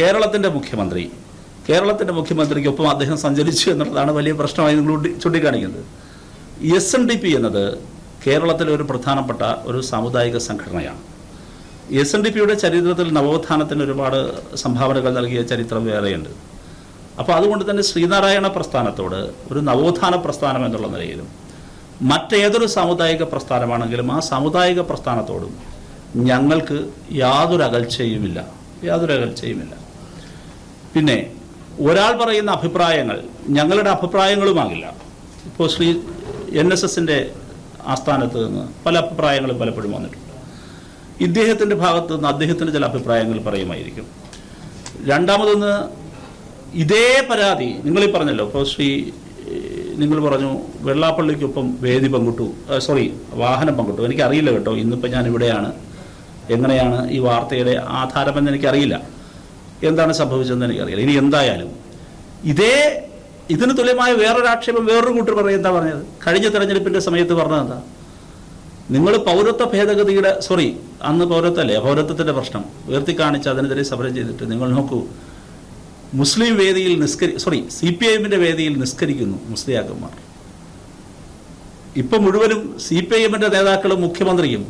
കേരളത്തിന്റെ മുഖ്യമന്ത്രി. കേരളത്തിന്റെ മുഖ്യമന്ത്രിക്കൊപ്പം അദ്ദേഹം സഞ്ചരിച്ചു എന്നുള്ളതാണ് വലിയ പ്രശ്നമായി നിങ്ങൾ ചൂണ്ടി- ചൂണ്ടിക്കാണിക്കുന്നത്. എസ് എൻ ഡി പി എന്നത് കേരളത്തിലെ ഒരു പ്രധാനപ്പെട്ട ഒരു സാമുദായിക സംഘടനയാണ്. എസ് എൻ ഡി പിയുടെ ചരിത്രത്തിൽ നവോത്ഥാനത്തിന് ഒരുപാട് സംഭാവനകൾ നൽകിയ ചരിത്രം വേറെയുണ്ട്. അപ്പോൾ അതുകൊണ്ട് തന്നെ ശ്രീനാരായണ പ്രസ്ഥാനത്തോട് ഒരു നവോത്ഥാന പ്രസ്ഥാനം എന്നുള്ള നിലയിലും മറ്റേതൊരു സാമുദായിക പ്രസ്ഥാനമാണെങ്കിലും ആ സാമുദായിക പ്രസ്ഥാനത്തോടും ഞങ്ങൾക്ക് യാതൊരു അകൽച്ചയുമില്ല. യാതൊരു അകൽച്ചയുമില്ല. പിന്നെ ഒരാൾ പറയുന്ന അഭിപ്രായങ്ങൾ ഞങ്ങളുടെ അഭിപ്രായങ്ങളുമാകില്ല. ഇപ്പോൾ ശ്രീ എൻ എസ് എസിന്റെ ആസ്ഥാനത്ത് നിന്ന് പല അഭിപ്രായങ്ങളും പലപ്പോഴും വന്നിട്ടുണ്ട്. ഇദ്ദേഹത്തിന്റെ ഭാഗത്തു നിന്ന് അദ്ദേഹത്തിന്റെ ചില അഭിപ്രായങ്ങൾ പറയുമായിരിക്കും. രണ്ടാമതൊന്ന് ഇതേ പരാതി നിങ്ങൾ പറഞ്ഞല്ലോ ഇപ്പോൾ ശ്രീ നിങ്ങൾ പറഞ്ഞു വെള്ളാപ്പള്ളിക്കൊപ്പം വേദി പങ്കിട്ടു സോറി വാഹനം പങ്കിട്ടു. എനിക്കറിയില്ല കേട്ടോ ഇന്നിപ്പോൾ ഞാൻ ഇവിടെയാണ് എങ്ങനെയാണ് ഈ വാർത്തയുടെ ആധാരമെന്ന് എനിക്കറിയില്ല. എന്താണ് സംഭവിച്ചതെന്ന് എനിക്കറിയില്ല. ഇനി എന്തായാലും ഇതേ ഇതിന് തുല്യമായ വേറൊരു ആക്ഷേപം വേറൊരു കൂട്ടർ പറയും എന്താ പറഞ്ഞത്? കഴിഞ്ഞ തെരഞ്ഞെടുപ്പിന്റെ സമയത്ത് പറഞ്ഞത് എന്താ? നിങ്ങൾ പൗരത്വ ഭേദഗതിയുടെ സോറി അന്ന് പൗരത്വല്ലേ പൗരത്വത്തിന്റെ പ്രശ്നം ഉയർത്തി കാണിച്ച് അതിനെതിരെ സമരം ചെയ്തിട്ട് നിങ്ങൾ നോക്കൂ. മുസ്ലിം വേദിയിൽ നിസ്കരി സോറി സി പി ഐ വേദിയിൽ നിസ്കരിക്കുന്നു മുസ്ലിയാക്കന്മാർ. ഇപ്പൊ മുഴുവനും സി പി ഐ നേതാക്കളും മുഖ്യമന്ത്രിയും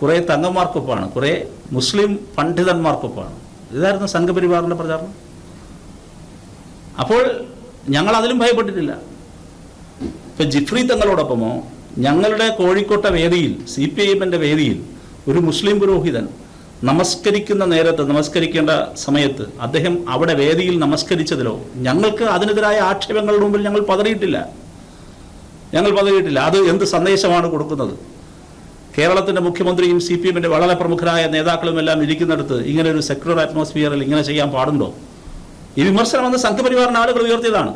കുറെ തങ്ങന്മാർക്കൊപ്പമാണ് കുറെ മുസ്ലിം പണ്ഡിതന്മാർക്കൊപ്പമാണ്. ഇതായിരുന്നു സംഘപരിവാറിന്റെ പ്രചാരണം. അപ്പോൾ ഞങ്ങൾ അതിലും ഭയപ്പെട്ടിട്ടില്ല. ഇപ്പം ജിഫ്രി തങ്ങളോടൊപ്പമോ ഞങ്ങളുടെ കോഴിക്കോട്ടെ വേദിയിൽ സി പി ഐ എമ്മിന്റെ വേദിയിൽ ഒരു മുസ്ലിം പുരോഹിതൻ നമസ്കരിക്കുന്ന നേരത്ത് നമസ്കരിക്കേണ്ട സമയത്ത് അദ്ദേഹം അവിടെ വേദിയിൽ നമസ്കരിച്ചതിലോ ഞങ്ങൾക്ക് അതിനെതിരായ ആക്ഷേപങ്ങളുടെ മുമ്പിൽ ഞങ്ങൾ പതറിയിട്ടില്ല. ഞങ്ങൾ പതറിയിട്ടില്ല. അത് എന്ത് സന്ദേശമാണ് കൊടുക്കുന്നത്? കേരളത്തിന്റെ മുഖ്യമന്ത്രിയും സി പി എമ്മിന്റെ വളരെ പ്രമുഖരായ നേതാക്കളും എല്ലാം ഇരിക്കുന്നിടത്ത് ഇങ്ങനെ ഒരു സെക്യുലർ അറ്റ്മോസ്ഫിയറിൽ ഇങ്ങനെ ചെയ്യാൻ പാടുണ്ടോ? ഈ വിമർശനം വന്ന് സംഘപരിവാറിന് ആളുകൾ ഉയർത്തിയതാണ്.